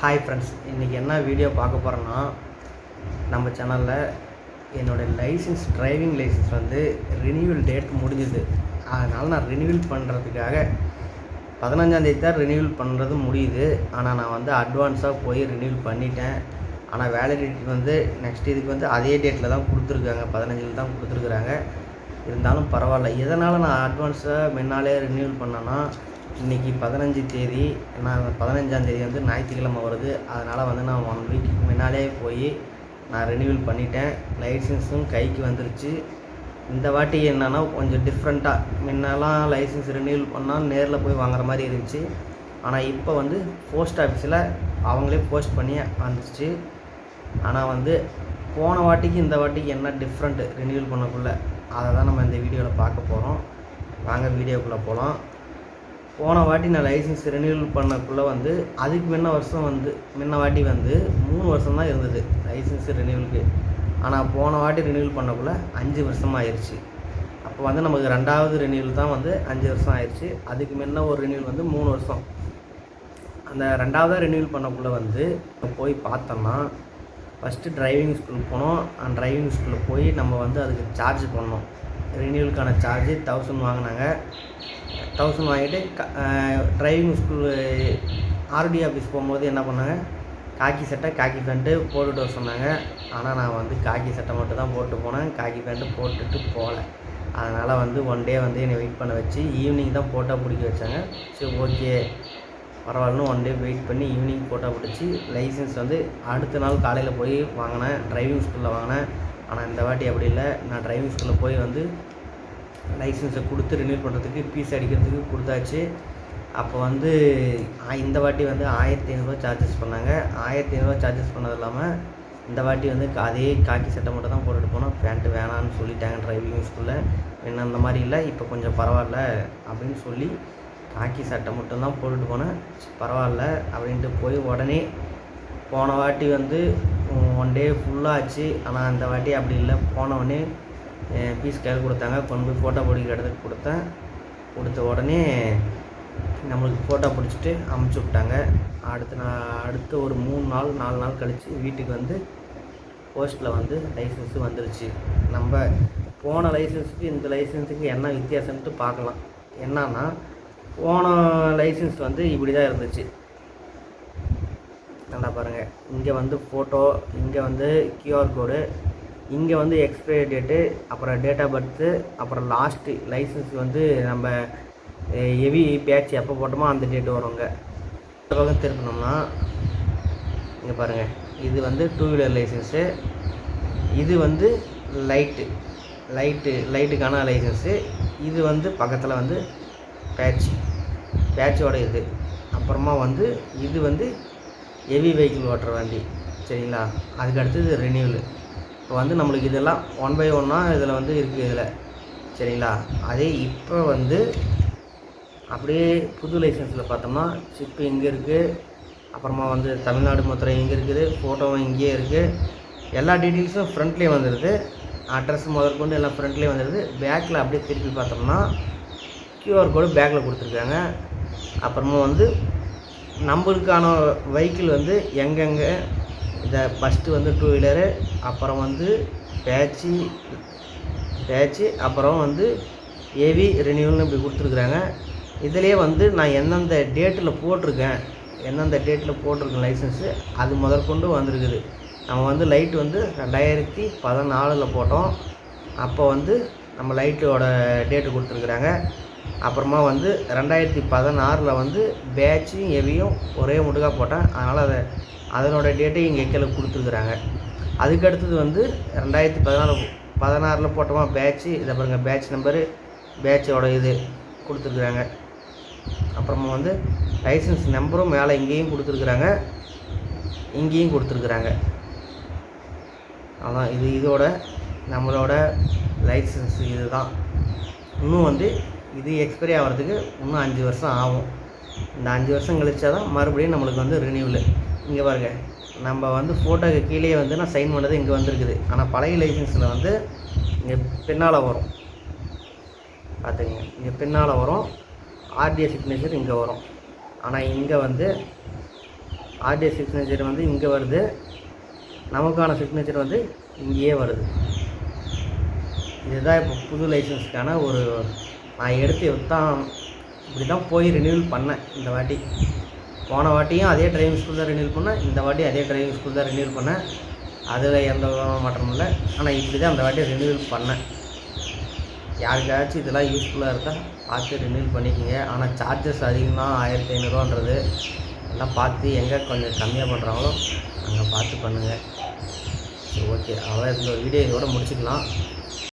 Hi friends இன்றைக்கி என்ன video பார்க்க போகிறோன்னா நம்ம சேனலில் என்னோடய லைசன்ஸ் டிரைவிங் லைசன்ஸ் வந்து ரினியூவல் டேட் முடிஞ்சுது. அதனால் நான் ரினியூவல் பண்ணுறதுக்காக பதினஞ்சாந்தேதி தான் ரினியூவல் பண்ணுறது முடியுது. ஆனால் நான் வந்து அட்வான்ஸாக போய் ரினியூவல் பண்ணிட்டேன். ஆனால் வேலிடிட்டி வந்து நெக்ஸ்ட் இதுக்கு வந்து அதே டேட்டில் தான் கொடுத்துருக்காங்க. பதினஞ்சில் தான் கொடுத்துருக்குறாங்க. இருந்தாலும் பரவாயில்ல. எதனால் நான் அட்வான்ஸாக முன்னாலே ரினியூவல் பண்ணேன்னா இன்றைக்கி பதினஞ்சு தேதி நான் பதினஞ்சாந்தேதி வந்து ஞாயிற்றுக்கிழமை வருது. அதனால் வந்து நான் ஒன் வீக் முன்னாலே போய் நான் ரினியூவல் பண்ணிட்டேன். லைசன்ஸும் கைக்கு வந்துருச்சு. இந்த வாட்டி என்னென்னா கொஞ்சம் டிஃப்ரெண்ட்டாக முன்னெல்லாம் லைசன்ஸ் ரினியூவல் பண்ணால் நேரில் போய் வாங்குற மாதிரி இருந்துச்சு. ஆனால் இப்போ வந்து போஸ்ட் ஆஃபீஸில் அவங்களே போஸ்ட் பண்ணி வந்துச்சு ஆனால் வந்து போன வாட்டிக்கு இந்த வாட்டிக்கு என்ன டிஃப்ரெண்ட்டு ரினியூவல் பண்ணக்குள்ளே அதை தான் நம்ம இந்த வீடியோவில் பார்க்க போகிறோம் வாங்க வீடியோக்குள்ளே போகலாம் போன வாட்டி நான் லைசன்ஸ் ரினியூவல் பண்ணக்குள்ளே வந்து அதுக்கு முன்ன வருஷம் வந்து முன்ன வாட்டி வந்து மூணு வருஷம் தான் இருந்தது லைசன்ஸ் ரினியூவலுக்கு ஆனால் போன வாட்டி ரினியூவல் பண்ணக்குள்ளே அஞ்சு வருஷமாக ஆயிடுச்சு அப்போ வந்து நமக்கு ரெண்டாவது ரினியூவல் தான் வந்து அஞ்சு வருஷம் ஆயிடுச்சு அதுக்கு முன்ன ஒரு ரினியூவல் வந்து மூணு வருஷம். அந்த ரெண்டாவதாக ரினியூவல் பண்ணக்குள்ளே வந்து போய் பார்த்தோம்னா ஃபஸ்ட்டு டிரைவிங் ஸ்கூலுக்கு போனோம். அந்த டிரைவிங் ஸ்கூலில் போய் நம்ம வந்து அதுக்கு சார்ஜ் பண்ணோம் ரினியூவலுக்கான சார்ஜு தௌசண்ட் வாங்கினாங்க. தௌசண்ட் வாங்கிட்டு டிரைவிங் ஸ்கூலு ஆர்டி ஆஃபீஸ் போகும்போது என்ன பண்ணாங்க? காக்கி சட்டை காக்கி பேண்ட்டு போட்டுட்டு வர சொன்னாங்க. ஆனால் நான் வந்து காக்கி சட்டை மட்டும் தான் போட்டு போனேன். காக்கி பேண்ட்டு போட்டுட்டு போகல. அதனால் வந்து ஒன் டே வந்து என்னை வெயிட் பண்ண வச்சு ஈவினிங் தான் ஃபோட்டோ பிடிக்க வச்சாங்க. சரி ஓகே பரவாயில்லன்னு ஒன் டே வெயிட் பண்ணி ஈவினிங் ஃபோட்டோ பிடிச்சி லைசன்ஸ் வந்து அடுத்த நாள் காலையில் போய் வாங்கினேன். டிரைவிங் ஸ்கூலில் வாங்கினேன். ஆனால் இந்த வாட்டி அப்படி இல்லை. நான் டிரைவிங் ஸ்கூலில் போய் வந்து லைசன்ஸை கொடுத்து ரினியூல் பண்ணுறதுக்கு ஃபீஸ் அடிக்கிறதுக்கு கொடுத்தாச்சு. அப்போ வந்து ஆ- இந்த வாட்டி வந்து ஆயிரத்தி ஐநூறுரூவா சார்ஜஸ் பண்ணாங்க. ஆயிரத்தி ஐநூறுரூவா சார்ஜஸ் பண்ணது இல்லாமல் இந்த வாட்டி வந்து அதே காக்கி சட்டை மட்டும் தான் போட்டுட்டு போனோம். பேண்ட்டு வேணான்னு சொல்லிட்டாங்க டிரைவிங் ஸ்கூலில் என்ன அந்த மாதிரி இல்லை இப்போ கொஞ்சம் பரவாயில்ல அப்படின்னு சொல்லி காக்கி சட்டை மட்டும்தான் போட்டுட்டு போனேன். பரவாயில்ல அப்படின்ட்டு போய் உடனே போன வாட்டி வந்து ஒன் டே ஃபுல்லாக ஆச்சு. ஆனால் அந்த வாட்டி அப்படி இல்லை. போனவொடனே பீஸ் கையில் கொடுத்தாங்க. கொண்டு போய் ஃபோட்டோ பிடிக்கிற இடத்துக்கு கொடுத்தேன். கொடுத்த உடனே நம்மளுக்கு ஃபோட்டோ பிடிச்சிட்டு அமுச்சு விட்டாங்க. அடுத்த நான் அடுத்து ஒரு மூணு நாள் நாலு நாள் கழித்து வீட்டுக்கு வந்து போஸ்ட்டில் வந்து லைசன்ஸு வந்துருச்சு. நம்ம போன லைசன்ஸுக்கு இந்த லைசன்ஸுக்கு என்ன வித்தியாசம்ட்டு பார்க்கலாம். என்னன்னா போன லைசன்ஸ் வந்து இப்படி தான் இருந்துச்சு. நல்லா பாருங்கள் இங்கே வந்து ஃபோட்டோ இங்கே வந்து கியூஆர் கோடு இங்கே வந்து எக்ஸ்பைரி டேட்டு அப்புறம் டேட் ஆஃப் பர்த்து அப்புறம் லாஸ்ட்டு லைசன்ஸ் வந்து நம்ம ஹெவி பேட்ச் எப்போ போட்டோமோ அந்த டேட்டு வருங்க பக்கம் திருப்பினோம்னா இங்கே பாருங்கள் இது வந்து டூ வீலர் லைசன்ஸு இது வந்து லைட்டு லைட்டு லைட்டுக்கான லைசன்ஸு இது வந்து பக்கத்தில் வந்து பேட்ச் பேட்சோட இது. அப்புறமா வந்து இது வந்து ஹெவி வெஹிக்கிள் ஓட்டுற வண்டி சரிங்களா? அதுக்கு அடுத்தது ரெனியூவல் இப்போ வந்து நம்மளுக்கு இதெல்லாம் ஒன் பை ஒன்னாக இதில் வந்து இருக்குது இதில். சரிங்களா? அதே இப்போ வந்து அப்படியே புது லைசன்ஸில் பார்த்தோம்னா சிப்பு இங்கே இருக்குது அப்புறமா வந்து தமிழ்நாடு மதுரை இங்கே இருக்குது. ஃபோட்டோவும் இங்கேயே இருக்குது எல்லா டீட்டெயில்ஸும் ஃப்ரண்ட்லேயே வந்துடுது அட்ரஸ் முதற்கொண்டு எல்லாம் ஃப்ரண்ட்லேயே வந்துடுது பேக்கில் அப்படியே திருப்பி பார்த்தோம்னா க்யூஆர் கோடு பேக்கில் கொடுத்துருக்காங்க. அப்புறமா வந்து நம்மளுக்கான வெஹிக்கிள் வந்து எங்கெங்கே இந்த ஃபஸ்ட்டு வந்து டூ வீலரு அப்புறம் வந்து பேட்சி பேட்சி அப்புறம் வந்து ஏவி ரினியூவல்னு இப்படி கொடுத்துருக்குறாங்க. இதுலேயே வந்து நான் எந்தெந்த டேட்டில் போட்டிருக்கேன் எந்தெந்த டேட்டில் போட்டிருக்கேன் லைசன்ஸு அது முதற்கொண்டு வந்திருக்குது. நம்ம வந்து லைட் வந்து ரெண்டாயிரத்தி பதினாலில் போட்டோம். அப்போ வந்து நம்ம லைட்டோட டேட்டு கொடுத்துருக்குறாங்க. அப்புறமா வந்து ரெண்டாயிரத்தி பதினாறில் வந்து பேட்சும் ஹெவியும் ஒரே முட்டுக்காக போட்டேன். அதனால் அதை அதனோட டேட்டையும் இங்கே கீழே கொடுத்துருக்குறாங்க. அதுக்கு அடுத்தது வந்து ரெண்டாயிரத்தி பதினாலு பதினாறில் போட்டோமா பேட்ச்சு இதை பாருங்கள் பேட்ச் நம்பரு பேட்சோட இது கொடுத்துருக்குறாங்க. அப்புறமா வந்து லைசன்ஸ் நம்பரும் மேலே இங்கேயும் கொடுத்துருக்குறாங்க. இங்கேயும் கொடுத்துருக்குறாங்க. அதான் இது இதோட நம்மளோட லைசன்ஸ் இதுதான். இன்னும் வந்து இது எக்ஸ்பைரி ஆகிறதுக்கு இன்னும் அஞ்சு வருஷம் ஆகும். இந்த அஞ்சு வருஷம் கழிச்சா தான் மறுபடியும் நம்மளுக்கு வந்து ரினியூவல் இங்கே பாருங்க. நம்ம வந்து ஃபோட்டோக்கு கீழே வந்து நான் சைன் பண்ணது இங்கே வந்திருக்குது. ஆனால் பழைய லைசன்ஸில் வந்து இங்கே பின்னால் வரும். பார்த்துங்க இங்கே பின்னால் வரும். ஆர்டிஎஸ் சிக்னேச்சர் இங்கே வரும். ஆனால் இங்கே வந்து ஆர்டிஎஸ் சிக்னேச்சர் வந்து இங்கே வருது. நமக்கான சிக்னேச்சர் வந்து இங்கேயே வருது. இதுதான் இப்போ புது லைசன்ஸ்க்கான ஒரு நான் எடுத்து தான் இப்படி தான் போய் ரினியூவல் பண்ணேன் இந்த வாட்டி. போன வாட்டியும் அதே டிரைவிங் ஸ்கூல் தான் ரினியூவல் பண்ணேன். இந்த வாட்டி அதே டிரைவிங் ஸ்கூல் தான் ரினியூவல் பண்ணேன். அதில் எந்த மாற்றமும் இல்லை. ஆனால் இப்படி தான் அந்த வாட்டி ரினியூவல் பண்ணேன். யாருக்காச்சும் இதெல்லாம் யூஸ்ஃபுல்லாக இருந்தால் பார்த்து ரினியூவல் பண்ணிக்கோங்க. ஆனால் சார்ஜஸ் அதிகமாக ஆயிரத்தி ஐநூறுவான்றது எல்லாம் பார்த்து எங்கே கொஞ்சம் கம்மியாக பண்ணுறாங்களோ அங்கே பார்த்து பண்ணுங்கள் சரி ஓகே அவ்வளோ இந்த வீடியோ இதோட முடிச்சுக்கலாம்.